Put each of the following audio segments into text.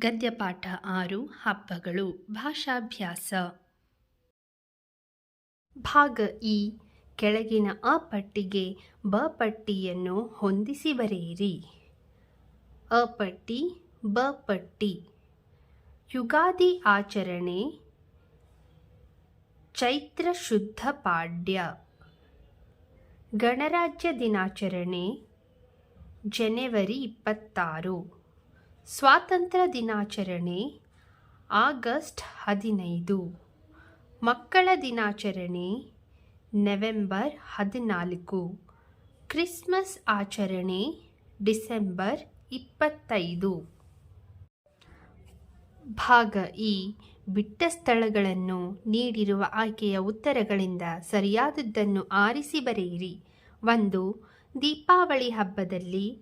ಗದ್ಯಪಾಠ ಆರು ಹಬ್ಬಗಳು ಭಾಷಾಭ್ಯಾಸ. ಭಾಗ ಇ, ಕೆಳಗಿನ ಅ ಪಟ್ಟಿಗೆ ಬ ಪಟ್ಟಿಯನ್ನು ಹೊಂದಿಸಿ ಬರೆಯಿರಿ. ಅ ಪಟ್ಟಿ, ಬ ಪಟ್ಟಿ. ಯುಗಾದಿ ಆಚರಣೆ, ಚೈತ್ರ ಶುದ್ಧ ಪಾಡ್ಯ. ಗಣರಾಜ್ಯ ದಿನಾಚರಣೆ, ಜನವರಿ ಇಪ್ಪತ್ತಾರು. ಸ್ವಾತಂತ್ರ್ಯ ದಿನಾಚರಣೆ, ಆಗಸ್ಟ್ ಹದಿನೈದು. ಮಕ್ಕಳ ದಿನಾಚರಣೆ, ನವೆಂಬರ್ ಹದಿನಾಲ್ಕು. ಕ್ರಿಸ್ಮಸ್ ಆಚರಣೆ, ಡಿಸೆಂಬರ್ ಇಪ್ಪತ್ತೈದು. ಭಾಗ ಇ ಬಿಟ್ಟ ಸ್ಥಳಗಳನ್ನು ನೀಡಿರುವ ಆಯ್ಕೆಯ ಉತ್ತರಗಳಿಂದ ಸರಿಯಾದದ್ದನ್ನು ಆರಿಸಿ ಬರೆಯಿರಿ. ಒಂದು, ದೀಪಾವಳಿ ಹಬ್ಬದಲ್ಲಿ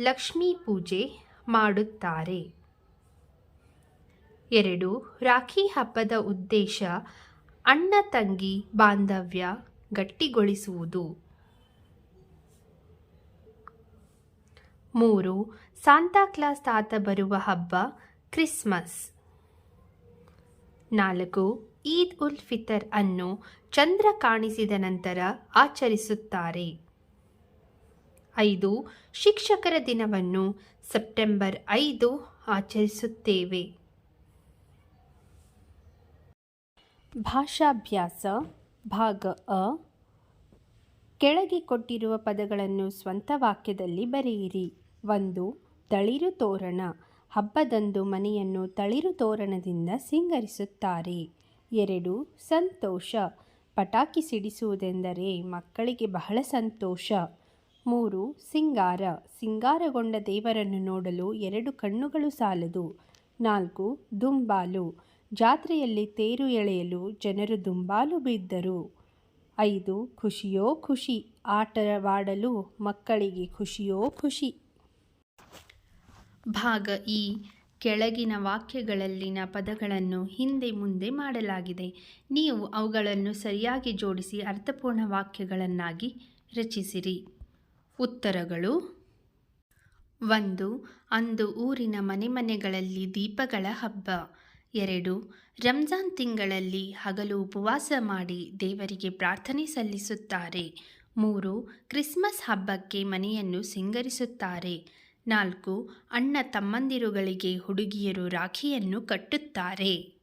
ಲಕ್ಷ್ಮೀ ಪೂಜೆ ಮಾಡುತ್ತಾರೆ. ಎರಡು, ರಾಖಿ ಹಬ್ಬದ ಉದ್ದೇಶ ಅಣ್ಣ ತಂಗಿ ಬಾಂಧವ್ಯ ಗಟ್ಟಿಗೊಳಿಸುವುದು. ಮೂರು ಸಾಂತಾಕ್ಲಾಸ್ ತಾತ ಬರುವ ಹಬ್ಬ ಕ್ರಿಸ್ಮಸ್. ನಾಲ್ಕು, ಈದ್ ಉಲ್ ಫಿತರ್ ಅನ್ನು ಚಂದ್ರ ಕಾಣಿಸಿದ ನಂತರ ಆಚರಿಸುತ್ತಾರೆ. ಐದು ಶಿಕ್ಷಕರ ದಿನವನ್ನು ಸೆಪ್ಟೆಂಬರ್ ಐದು ಆಚರಿಸುತ್ತೇವೆ. ಭಾಷಾಭ್ಯಾಸ ಭಾಗ ಅ. ಕೆಳಗೆ ಕೊಟ್ಟಿರುವ ಪದಗಳನ್ನು ಸ್ವಂತ ವಾಕ್ಯದಲ್ಲಿ ಬರೆಯಿರಿ. ಒಂದು, ತಳಿರು ತೋರಣ. ಹಬ್ಬದಂದು ಮನೆಯನ್ನು ತಳಿರು ತೋರಣದಿಂದ ಸಿಂಗರಿಸುತ್ತಾರೆ. ಎರಡು, ಸಂತೋಷ. ಪಟಾಕಿ ಸಿಡಿಸುವುದೆಂದರೆ ಮಕ್ಕಳಿಗೆ ಬಹಳ ಸಂತೋಷ. ಮೂರು, ಸಿಂಗಾರ. ಸಿಂಗಾರಗೊಂಡ ದೇವರನ್ನು ನೋಡಲು ಎರಡು ಕಣ್ಣುಗಳು ಸಾಲದು. ನಾಲ್ಕು, ದುಂಬಾಲು. ಜಾತ್ರೆಯಲ್ಲಿ ತೇರು ಎಳೆಯಲು ಜನರು ದುಂಬಾಲು ಬಿದ್ದರು. ಐದು, ಖುಷಿಯೋ ಖುಷಿ. ಆಟವಾಡಲು ಮಕ್ಕಳಿಗೆ ಖುಷಿಯೋ ಖುಷಿ. ಭಾಗ ಈ. ಕೆಳಗಿನ ವಾಕ್ಯಗಳಲ್ಲಿನ ಪದಗಳನ್ನು ಹಿಂದೆ ಮುಂದೆ ಮಾಡಲಾಗಿದೆ. ನೀವು ಅವುಗಳನ್ನು ಸರಿಯಾಗಿ ಜೋಡಿಸಿ ಅರ್ಥಪೂರ್ಣ ವಾಕ್ಯಗಳನ್ನಾಗಿ ರಚಿಸಿರಿ. ಉತ್ತರಗಳು. ಒಂದು, ಅಂದು ಊರಿನ ಮನೆ ಮನೆಗಳಲ್ಲಿ ದೀಪಗಳ ಹಬ್ಬ. ಎರಡು, ರಂಜಾನ್ ತಿಂಗಳಲ್ಲಿ ಹಗಲು ಉಪವಾಸ ಮಾಡಿ ದೇವರಿಗೆ ಪ್ರಾರ್ಥನೆ ಸಲ್ಲಿಸುತ್ತಾರೆ. ಮೂರು, ಕ್ರಿಸ್ಮಸ್ ಹಬ್ಬಕ್ಕೆ ಮನೆಯನ್ನು ಸಿಂಗರಿಸುತ್ತಾರೆ. ನಾಲ್ಕು, ಅಣ್ಣ ತಮ್ಮಂದಿರುಗಳಿಗೆ ಹುಡುಗಿಯರು ರಾಖಿಯನ್ನು ಕಟ್ಟುತ್ತಾರೆ.